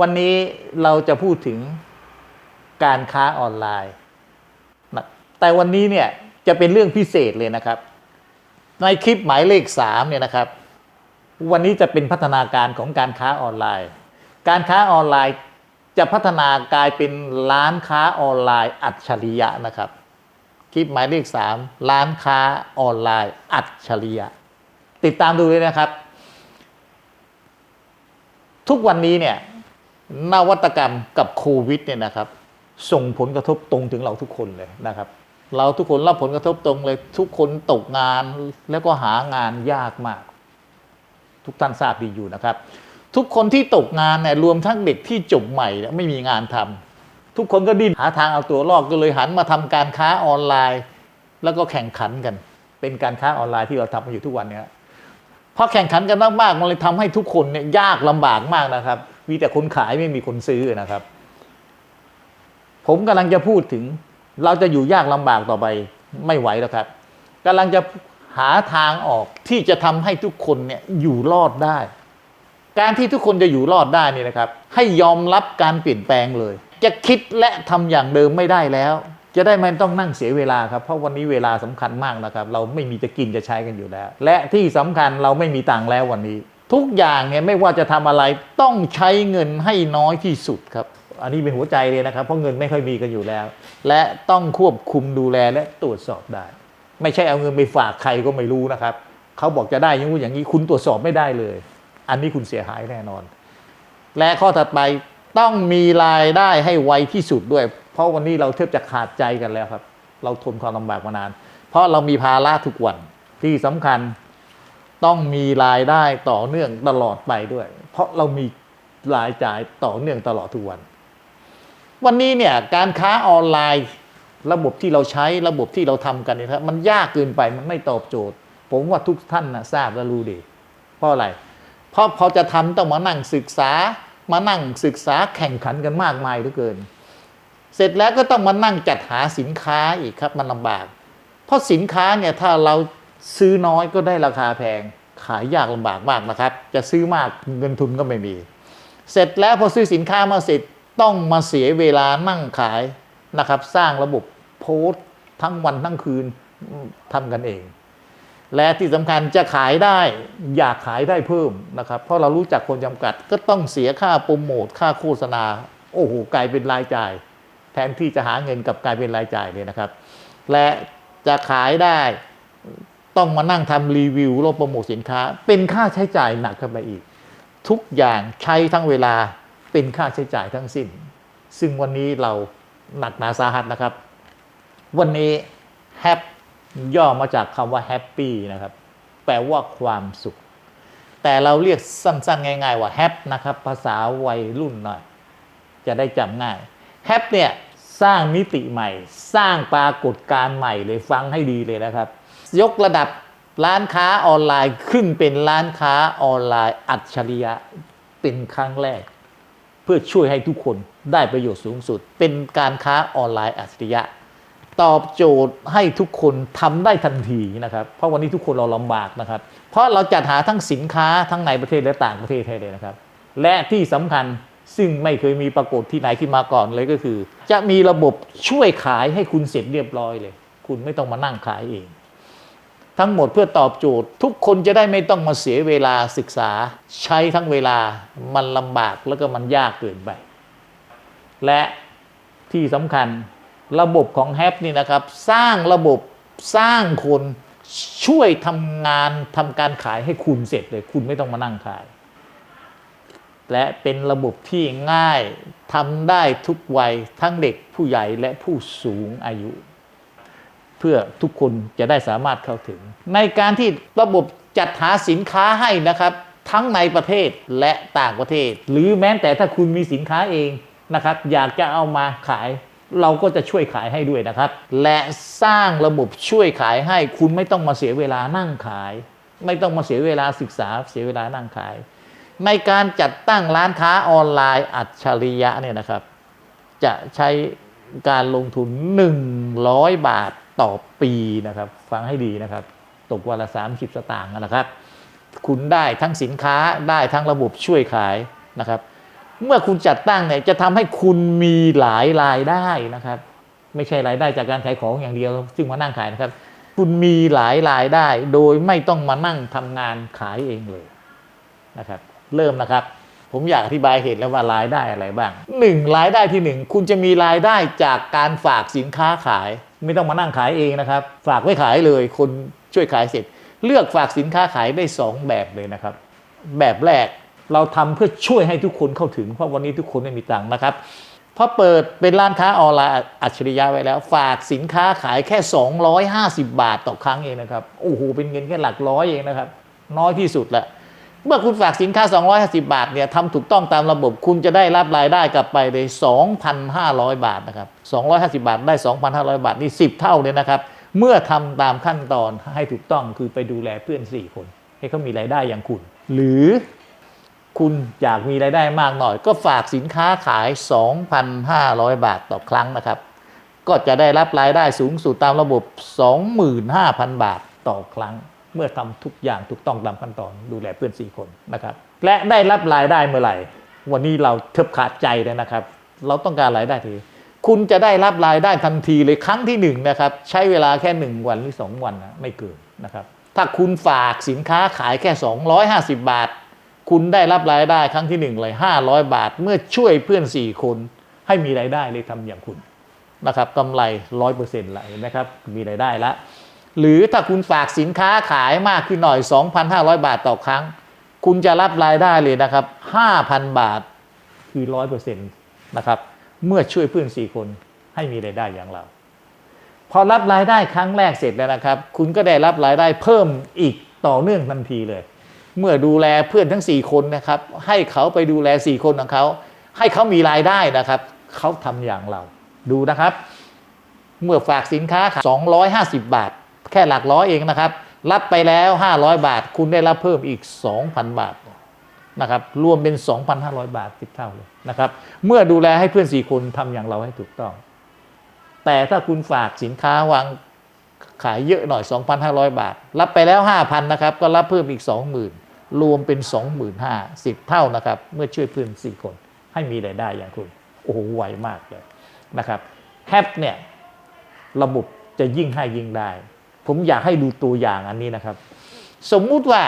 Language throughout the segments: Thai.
วันนี้เราจะพูดถึงการค้าออนไลน์นะแต่วันนี้เนี่ยจะเป็นเรื่องพิเศษเลยนะครับ ในคลิปหมายเลข3เนี่ยนะครับ วันนี้จะเป็นพัฒนาการของการค้าออนไลน์ การค้าออนไลน์จะพัฒนากลายเป็นร้านค้าออนไลน์อัจฉริยะนะครับ คลิปหมายเลข 3 ร้านค้าออนไลน์อัจฉริยะ ติดตามดูเลยนะครับ ทุกวันนี้เนี่ย นวัตกรรมกับโควิดเนี่ยนะครับ ส่งผลกระทบตรงถึงเราทุกคนเลยนะครับ เราทุกคนรับผลกระทบตรงเลย ทุกคนตกงานแล้วก็หางานยากมาก ทุกท่านทราบดีอยู่นะครับ ทุกคนที่ตกงานเนี่ยรวมทั้งเด็กที่จบใหม่ไม่มีงานทำทุกคนก็ดิ้นหาทางเอาตัวรอดก็เลยหันมาทำการค้าออนไลน์ แล้วก็แข่งขันกัน เป็นการค้าออนไลน์ที่เราทำกันอยู่ทุกวันเนี้ยพอแข่งขันกันมากๆมันเลยทำให้ทุกคนเนี่ยยากลำบากมากนะครับ มีแต่คนขายไม่มีคนซื้อนะครับ ผมกำลังจะพูดถึง เราจะอยู่ยากลำบากต่อไปไม่ไหวแล้วครับกำลังจะหาทางออกที่จะทำให้ทุกคนเนี่ยอยู่รอดได้ การที่ทุกคนจะอยู่รอดได้นี่นะครับ ให้ยอมรับการเปลี่ยนแปลงเลย จะคิดและทำอย่างเดิมไม่ได้แล้ว จะได้ไม่ต้องนั่งเสียเวลาครับ เพราะวันนี้เวลาสำคัญมากนะครับ เราไม่มีจะกินจะใช้กันอยู่แล้ว และที่สำคัญเราไม่มีตังค์แล้ววันนี้ ทุกอย่างเนี่ยไม่ว่าจะทำอะไรต้องใช้เงินให้น้อยที่สุดครับ อันนี้เป็นหัวใจเลยนะครับ เพราะเงินไม่ค่อยมีกันอยู่แล้ว และต้องควบคุมดูแลและตรวจสอบได้ ไม่ใช่เอาเงินไปฝากใครก็ไม่รู้นะครับเขาบอกจะได้อยังงู้นอย่างนี้คุณตรวจสอบไม่ได้เลย อันนี้คุณเสียหายแน่นอน และข้อถัดไปต้องมีรายได้ให้ไวที่สุดด้วย เพราะวันนี้เราแทบจะขาดใจกันแล้วครับ เราทนความลำบากมานาน เพราะเรามีภาระทุกวันที่สำคัญ ต้องมีรายได้ต่อเนื่องตลอดไปด้วย เพราะเรามีรายจ่ายต่อเนื่องตลอดทุกวัน วันนี้เนี่ยการค้าออนไลน์ระบบที่เราใช้ระบบที่เราทำกันเนี่ยครับมันยากเกินไปมันไม่ตอบโจทย์ ผมว่าทุกท่านนะทราบและรู้ดี เพราะอะไร เพราะพอจะทำต้องมานั่งศึกษามานั่งศึกษาแข่งขันกันมากมายเหลือเกิน เสร็จแล้วก็ต้องมานั่งจัดหาสินค้าอีกครับมันลำบาก เพราะสินค้าเนี่ยถ้าเรา ซื้อน้อยก็ได้ราคาแพง ขายยากลำบากมากนะครับ จะซื้อมากเงินทุนก็ไม่มี เสร็จแล้วพอซื้อสินค้ามาเสร็จต้องมาเสียเวลานั่งขายนะครับ สร้างระบบโพสต์ทั้งวันทั้งคืนทำกันเอง และที่สำคัญจะขายได้อยากขายได้เพิ่มนะครับ เพราะเรารู้จักคนจำกัดก็ต้องเสียค่าโปรโมทค่าโฆษณา โอ้โหกลายเป็นรายจ่าย แทนที่จะหาเงินกับกลายเป็นรายจ่ายเลยนะครับ และจะขายได้ ต้องมานั่งทำรีวิวโลโปรโมทสินค้า เป็นค่าใช้จ่ายหนักขึ้นไปอีก ทุกอย่างใช้ทั้งเวลาเป็นค่าใช้จ่ายทั้งสิ้น ซึ่งวันนี้เราหนักหนาสาหัสนะครับ วันนี้แฮปย่อมาจากคำว่าแฮปปี้นะครับ แปลว่าความสุข แต่เราเรียกสั้นๆ ง่าย ๆ ว่าแฮปนะครับ ภาษาวัยรุ่นหน่อย จะได้จำง่ายแฮปเนี่ยสร้างมิติใหม่ สร้างปรากฏการณ์ใหม่เลยฟังให้ดีเลยนะครับ ยกระดับร้านค้าออนไลน์ขึ้นเป็นร้านค้าออนไลน์อัจฉริยะเป็นครั้งแรก เพื่อช่วยให้ทุกคนได้ประโยชน์สูงสุด เป็นการค้าออนไลน์อัจฉริยะ ตอบโจทย์ให้ทุกคนทำได้ทันทีนะครับ เพราะวันนี้ทุกคนเราลำบากนะครับ เพราะเราจัดหาทั้งสินค้าทั้งในประเทศและต่างประเทศให้เลยนะครับ และที่สำคัญซึ่งไม่เคยมีปรากฏที่ไหนขึ้นมาก่อนเลยก็คือ จะมีระบบช่วยขายให้คุณเสร็จเรียบร้อยเลย คุณไม่ต้องมานั่งขายเอง ทั้งหมดเพื่อตอบโจทย์ ทุกคนจะได้ไม่ต้องมาเสียเวลาศึกษา ใช้ทั้งเวลามันลำบากแล้วก็มันยากเกินไป และที่สำคัญระบบของแฮปนี่นะครับ สร้างระบบสร้างคนช่วยทำงานทำการขายให้คุณเสร็จเลย คุณไม่ต้องมานั่งขาย และเป็นระบบที่ง่ายทำได้ทุกวัยทั้งเด็กผู้ใหญ่และผู้สูงอายุ เพื่อทุกคนจะได้สามารถเข้าถึง ในการที่ระบบจัดหาสินค้าให้นะครับ ทั้งในประเทศและต่างประเทศ หรือแม้แต่ถ้าคุณมีสินค้าเองนะครับ อยากจะเอามาขายเราก็จะช่วยขายให้ด้วยนะครับ และสร้างระบบช่วยขายให้คุณไม่ต้องมาเสียเวลานั่งขาย ไม่ต้องมาเสียเวลาศึกษาเสียเวลานั่งขาย ในการจัดตั้งร้านค้าออนไลน์อัจฉริยะเนี่ยนะครับ จะใช้การลงทุน 100 บาทต่อปีนะครับ ฟังให้ดีนะครับ ตกวันละ 30 สตางค์นะครับ คุณได้ทั้งสินค้าได้ทั้งระบบช่วยขายนะครับ เมื่อคุณจัดตั้งเนี่ยจะทำให้คุณมีหลายรายได้นะครับ ไม่ใช่รายได้จากการขายของอย่างเดียว ซึ่งมานั่งขายนะครับ คุณมีหลายรายได้ โดยไม่ต้องมานั่งทำงานขายเองเลยนะครับ เริ่มนะครับผมอยากอธิบายเหตุแล้วว่ารายได้อะไรบ้างหนึ่งรายได้ที่หนึ่งคุณจะมีรายได้จากการฝากสินค้าขาย ไม่ต้องมานั่งขายเองนะครับ ฝากไว้ขายเลยคนช่วยขายเสร็จ เลือกฝากสินค้าขายได้สองแบบเลยนะครับ แบบแรกเราทำเพื่อช่วยให้ทุกคนเข้าถึง เพราะวันนี้ทุกคนไม่มีตังค์นะครับพราะเปิดเป็นร้านค้าออนไลน์อัจฉริยะไว้แล้ว ฝากสินค้าขายแค่ 250 บาทต่อครั้งเองนะครับโอ้โหเป็นเงินแค่หลักร้อยเองนะครับ น้อยที่สุดละ เมื่อคุณฝากสินค้า 250 บาทเนี่ยทำถูกต้องตามระบบ คุณจะได้รับรายได้กลับไปเลย 2,500 บาทนะครับ 250 บาทได้ 2,500 บาท นี่ 10 เท่าเลยนะครับ เมื่อทำตามขั้นตอนให้ถูกต้องคือไปดูแลเพื่อน 4 คน ให้เขามีรายได้อย่างคุณ หรือคุณอยากมีรายได้มากหน่อย ก็ฝากสินค้าขาย 2,500 บาทต่อครั้งนะครับ ก็จะได้รับรายได้สูงสุดตามระบบ 25,000 บาทต่อครั้ง เมื่อทำทุกอย่างถูกต้องตามขั้นตอนดูแลเพื่อน 4 คนนะครับ และได้รับรายได้เมื่อไหร่ วันนี้เราเทบขาดใจเลยนะครับ เราต้องการรายได้ทีคุณจะได้รับรายได้ทันทีเลยครั้งที่หนึ่งนะครับใช้เวลาแค่ 1 วันหรือ 2 วันนะไม่เกินนะครับ ถ้าคุณฝากสินค้าขายแค่ 250 บาท คุณได้รับรายได้ครั้งที่หนึ่งเลย500 บาท เมื่อช่วยเพื่อน 4 คนให้มีรายได้เลยทำอย่างคุณนะครับกำไร 100%ละเห็นไหมครับมีรายได้ละ หรือถ้าคุณฝากสินค้าขายมากขึ้นหน่อย 2,500 บาทต่อครั้ง คุณจะรับรายได้เลยนะครับ 5,000 บาทคือ 100%นะครับ เมื่อช่วยเพื่อน 4 คนให้มีรายได้อย่างเรา พอรับรายได้ครั้งแรกเสร็จแล้วนะครับ คุณก็ได้รับรายได้เพิ่มอีกต่อเนื่องทันทีเลย เมื่อดูแลเพื่อนทั้ง 4 คนนะครับ ให้เขาไปดูแล 4 คนของเขา ให้เขามีรายได้นะครับ เขาทำอย่างเรา ดูนะครับ เมื่อฝากสินค้าขาย250 บาท แค่หลักร้อยเองนะครับ รับไปแล้ว 500 บาท คุณได้รับเพิ่มอีก 2,000 บาทนะครับรวมเป็น 2,500 บาทติดเท่าเลยนะครับเมื่อดูแลให้เพื่อน4คนทำอย่างเราให้ถูกต้อง แต่ถ้าคุณฝากสินค้าวางขายเยอะหน่อย 2,500 บาท รับไปแล้ว 5,000นะครับก็รับเพิ่มอีก 20,000 รวมเป็น 25,000 10 เท่านะครับ เมื่อช่วยเพื่อน4คนให้มีรายได้อย่างคุณโอ้โหไวมากเลยนะครับแฮปเนี่ยระบบจะยิ่งให้ยิ่งได้ ผมอยากให้ดูตัวอย่างอันนี้นะครับ สมมุติว่า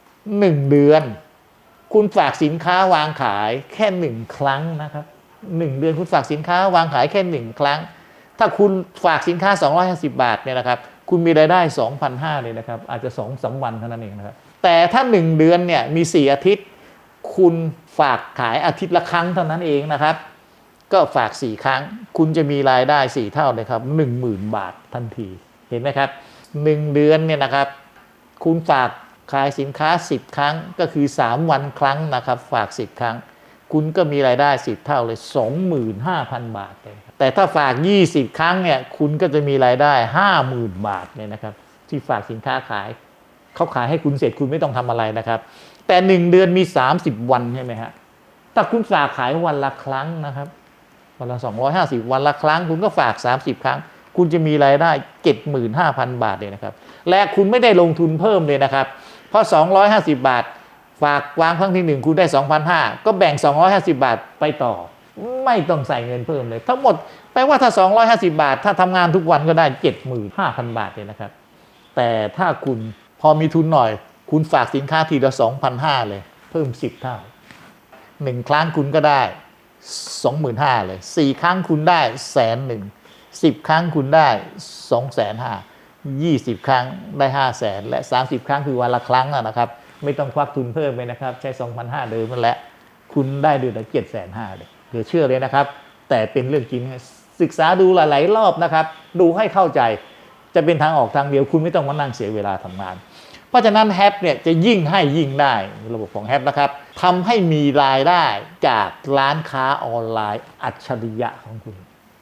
1เดือน คุณฝากสินค้าวางขายแค่หนึ่งครั้งนะครับหนึ่งเดือนคุณฝากสินค้าวางขายแค่หนึ่งครั้ง ถ้าคุณฝากสินค้า 250 บาทเนี่ยนะครับ คุณมีรายได้ 2,500เลยนะครับ อาจจะ2อสวันเท่านั้นเองนะครับ แต่ถ้า 1 เดือนเนี่ยมี 4 อาทิตย์ คุณฝากขายอาทิตย์ละครั้งเท่านั้นเองนะครับ ก็ฝาก 4 ครั้ง คุณจะมีรายได้ 4 เท่าเลยครับ10,000 บาททันที เห็นไหมครับ 1เดือนเนี่ยนะครับ คุณฝากขายสินค้า 10 ครั้งก็คือ 3 วันครั้งนะครับ ฝาก 10 ครั้ง คุณก็มีรายได้ 10 เท่าเลย 25,000 บาทเลยแต่ถ้าฝาก 20 ครั้งเนี่ยคุณก็จะมีรายได้ 50,000 บาทเนี่ยนะครับ ที่ฝากสินค้าขายเขาขายให้คุณเสร็จคุณไม่ต้องทำอะไรนะครับ แต่ 1 เดือนมี 30 วันใช่ไหมฮะถ้าคุณฝากขายวันละครั้งนะครับวันละ250 วันละครั้ง คุณก็ฝาก 30 ครั้ง คุณจะมีรายได้ 75,000 บาทเลยนะครับ และคุณไม่ได้ลงทุนเพิ่มเลยนะครับ เพราะ 250 บาท ฝากวางครั้งที่ 1 คุณได้ 2,500 ก็แบ่ง 250 บาทไปต่อ ไม่ต้องใส่เงินเพิ่มเลย ทั้งหมดแปลว่าถ้า 250 บาท ถ้าทำงานทุกวันก็ได้ 75,000 บาทเลยนะครับ แต่ถ้าคุณพอมีทุนหน่อย คุณฝากสินค้าทีละ 2,500 เลย เพิ่ม 10 เท่าหนึ่งครั้งคุณก็ได้สองหมื่นห้าเลยสี่ครั้งคุณได้แสนหนึ่ง สิบครั้งคุณได้สองแสนห้ายี่สิบครั้งได้ห้าแสนและสามสิบครั้งคือวันละครั้งนะครับ ไม่ต้องควักทุนเพิ่มไปนะครับ ใช้สองพันห้าเดิมนั่นแหละคุณได้เดือนละเจ็ดแสนห้าเลยเหลือเชื่อเลยนะครับ แต่เป็นเรื่องจริงศึกษาดูหลายๆรอบนะครับ ดูให้เข้าใจจะเป็นทางออกทางเดียวคุณไม่ต้องมานั่งเสียเวลาทำงาน เพราะฉะนั้นแฮปเนี่ยจะยิ่งให้ยิ่งได้ระบบของแฮปนะครับทำให้มีรายได้จากร้านค้าออนไลน์อัจฉริยะของคุณ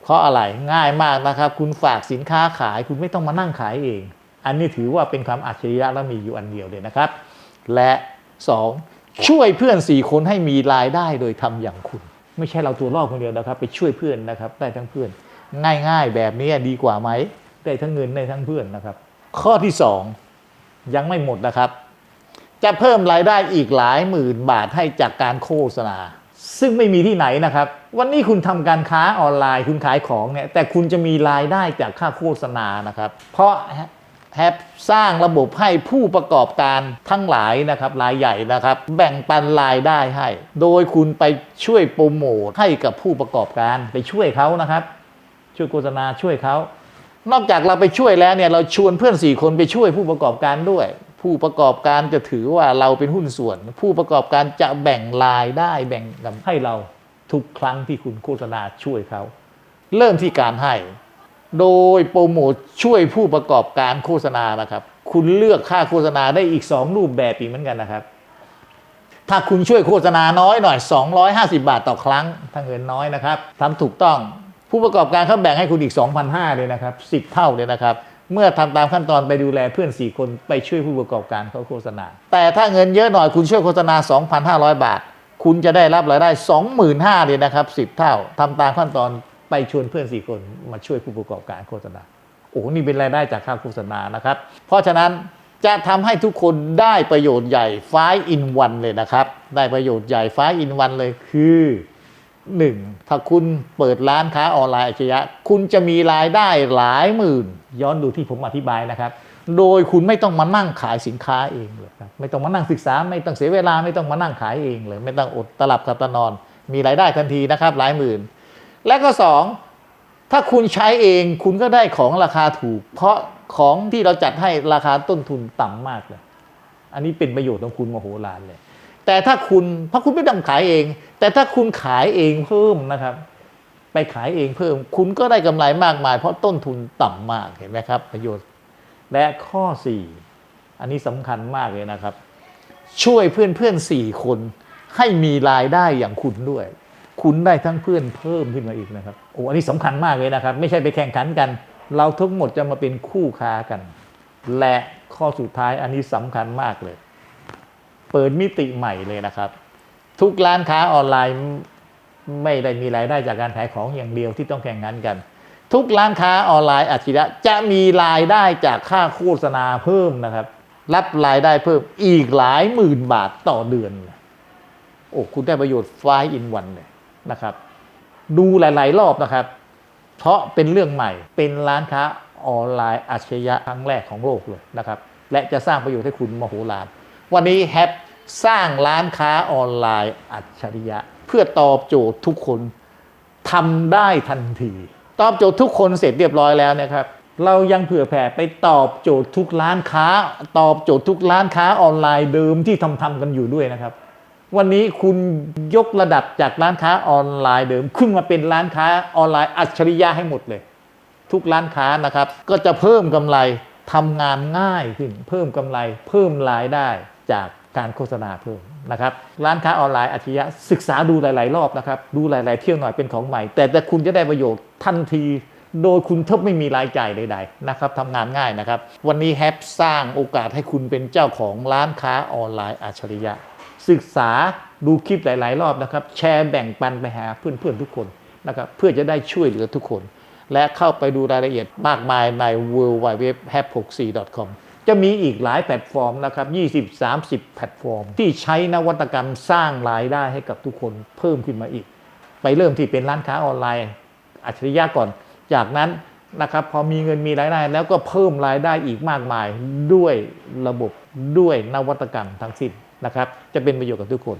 เพราะอะไรง่ายมากนะครับ คุณฝากสินค้าขาย คุณไม่ต้องมานั่งขายเอง อันนี้ถือว่าเป็นความอัจฉริยะและมีอยู่อันเดียวเลยนะครับ และ 2. ช่วยเพื่อน 4 คนให้มีรายได้โดยทำอย่างคุณ ไม่ใช่เราตัวรอดคนเดียวนะครับ ไปช่วยเพื่อนนะครับ ได้ทั้งเพื่อน ง่ายๆ แบบนี้ดีกว่าไหมได้ทั้งเงินได้ทั้งเพื่อนนะครับ ข้อที่ 2 ยังไม่หมดนะครับ จะเพิ่มรายได้อีกหลายหมื่นบาทให้จากการโฆษณา ซึ่งไม่มีที่ไหนนะครับ วันนี้คุณทำการค้าออนไลน์คุณขายของเนี่ยแต่คุณจะมีรายได้จากค่าโฆษณานะครับ เพราะแฮปสร้างระบบให้ผู้ประกอบการทั้งหลายนะครับรายใหญ่นะครับ แบ่งปันรายได้ให้ โดยคุณไปช่วยโปรโมทให้กับผู้ประกอบการไปช่วยเขานะครับ ช่วยโฆษณาช่วยเขานอกจากเราไปช่วยแล้วเนี่ยเราชวนเพื่อนสี่คนไปช่วยผู้ประกอบการด้วย ผู้ประกอบการจะถือว่าเราเป็นหุ้นส่วน ผู้ประกอบการจะแบ่งรายได้แบ่งกันให้เราทุกครั้งที่คุณโฆษณาช่วยเขา เริ่มที่การให้ โดยโปรโมทช่วยผู้ประกอบการโฆษณานะครับ คุณเลือกค่าโฆษณาได้อีก 2 รูปแบบอีกเหมือนกันนะครับ ถ้าคุณช่วยโฆษณาน้อยหน่อย 250 บาทต่อครั้งถ้าเงินน้อยนะครับทำถูกต้องผู้ประกอบการเขาแบ่งให้คุณอีก 2,500เลยนะครับ 10 เท่าเลยนะครับ เมื่อทำตามขั้นตอนไปดูแลเพื่อน 4 คนไปช่วยผู้ประกอบการเขาโฆษณา แต่ถ้าเงินเยอะหน่อยคุณช่วยโฆษณา 2,500 บาท คุณจะได้รับรายได้ 25,000เลยนะครับ 10 เท่าทำตามขั้นตอนไปชวนเพื่อน 4 คนมาช่วยผู้ประกอบการโฆษณาโอ้โหนี่เป็นรายได้จากค่าโฆษณานะครับ เพราะฉะนั้นจะทำให้ทุกคนได้ประโยชน์ใหญ่ไฟอินวันเลยนะครับ ได้ประโยชน์ใหญ่ไฟอินวันเลยคือ 1. ถ้าคุณเปิดร้านค้าออนไลน์อัจฉริยะคุณจะมีรายได้หลายหมื่น ย้อนดูที่ผมอธิบายนะครับ โดยคุณไม่ต้องมานั่งขายสินค้าเองเลยครับไม่ต้องมานั่งศึกษา ไม่ต้องเสียเวลาไม่ต้องมานั่งขายเองเลย ไม่ต้องอดตลับกับตะนอน มีรายได้ทันทีนะครับหลายหมื่น และก็สองถ้าคุณใช้เองคุณก็ได้ของราคาถูก เพราะของที่เราจัดให้ราคาต้นทุนต่ำมากเลย อันนี้เป็นประโยชน์ของคุณมโหฬารเลย แต่ถ้าคุณเพราะคุณไม่ต้องขายเอง แต่ถ้าคุณขายเองเพิ่มนะครับ ไปขายเองเพิ่ม คุณก็ได้กำไรมากมาย เพราะต้นทุนต่ำมากเห็นไหมครับ ประโยชน์ และข้อ 4 อันนี้สำคัญมากเลยนะครับ ช่วยเพื่อนเพื่อนสี่คนให้มีรายได้อย่างคุณด้วย คุณได้ทั้งเพื่อนเพิ่มขึ้นมาอีกนะครับโอ้อันนี้สำคัญมากเลยนะครับ ไม่ใช่ไปแข่งขันกัน เราทั้งหมดจะมาเป็นคู่ค้ากัน และข้อสุดท้ายอันนี้สำคัญมากเลย เปิดมิติใหม่เลยนะครับ ทุกร้านค้าออนไลน์ไม่ได้มีรายได้จากการขายของอย่างเดียวที่ต้องแข่งขันกัน ทุกร้านค้าออนไลน์อัจฉริยะจะมีรายได้จากค่าโฆษณาเพิ่มนะครับ รับรายได้เพิ่มอีกหลายหมื่นบาทต่อเดือนโอ้คุณได้ประโยชน์ไฟอินวันเลยนะครับ ดูหลาย ๆ รอบนะครับ เพราะเป็นเรื่องใหม่เป็นร้านค้าออนไลน์อัจฉริยะครั้งแรกของโลกเลยนะครับ และจะสร้างประโยชน์ให้คุณมโหฬาร วันนี้แฮปสร้างร้านค้าออนไลน์อัจฉริยะ เพื่อตอบโจทย์ทุกคนทำได้ทันที ตอบโจทย์ทุกคนเสร็จเรียบร้อยแล้วนะครับเรายังเผื่อแผ่ไปตอบโจทย์ทุกร้านค้า ตอบโจทย์ทุกร้านค้าออนไลน์เดิมที่ทำทำกันอยู่ด้วยนะครับ วันนี้คุณยกระดับจากร้านค้าออนไลน์เดิม ขึ้นมาเป็นร้านค้าออนไลน์อัจฉริยะให้หมดเลย ทุกร้านค้านะครับ ก็จะเพิ่มกำไรทำงานง่ายขึ้น เพิ่มกำไร เพิ่มรายได้ จากการโฆษณาเพิ่มนะครับร้านค้าออนไลน์อัจฉริยะศึกษาดูหลาย ๆ รอบนะครับดูหลาย ๆ เที่ยวหน่อยเป็นของใหม่ แต่แต่คุณจะได้ประโยชน์ทันที โดยคุณแทบไม่มีรายจ่ายใด ๆ นะครับทำงานง่ายนะครับ วันนี้แฮปสร้างโอกาสให้คุณเป็นเจ้าของร้านค้าออนไลน์อัจฉริยะ ศึกษาดูคลิปหลาย ๆ รอบนะครับ แชร์แบ่งปันไปหาเพื่อน ๆ ทุกคนนะครับเพื่อจะได้ช่วยเหลือทุกคน และเข้าไปดูรายละเอียดมากมายใน w w w h a p 6 4 com จะมีอีกหลายแพลตฟอร์มนะครับ 20-30 แพลตฟอร์ม ที่ใช้นวัตกรรมสร้างรายได้ให้กับทุกคนเพิ่มขึ้นมาอีก ไปเริ่มที่เป็นร้านค้าออนไลน์อัจฉริยะก่อน จากนั้นนะครับพอมีเงินมีรายได้ แล้วก็เพิ่มรายได้อีกมากมายด้วยระบบด้วยนวัตกรรมทั้งสิ้นนะครับ จะเป็นประโยชน์กับทุกคน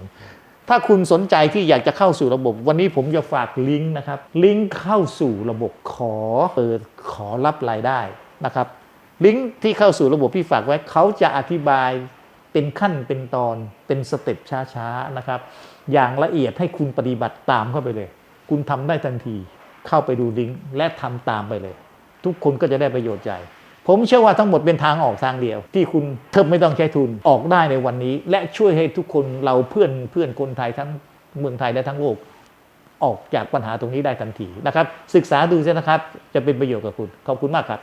ถ้าคุณสนใจที่อยากจะเข้าสู่ระบบ วันนี้ผมจะฝากลิงก์นะครับ ลิงก์เข้าสู่ระบบขอเปิดขอรับรายได้นะครับ ลิงก์ที่เข้าสู่ระบบที่ฝากไว้เขาจะอธิบายเป็นขั้นเป็นตอนเป็นสเต็ปช้าๆนะครับ อย่างละเอียดให้คุณปฏิบัติตามเข้าไปเลย คุณทำได้ทันที เข้าไปดูลิงก์และทำตามไปเลย ทุกคนก็จะได้ประโยชน์ใหญ่ผมเชื่อว่าทั้งหมดเป็นทางออกทางเดียว ที่คุณเทิบไม่ต้องใช้ทุนออกได้ในวันนี้ และช่วยให้ทุกคนเราเพื่อนเพื่อนคนไทยทั้งเมืองไทยและทั้งโลกออกจากปัญหาตรงนี้ได้ทันทีนะครับ ศึกษาดูซะนะครับ จะเป็นประโยชน์กับคุณ ขอบคุณมากครับ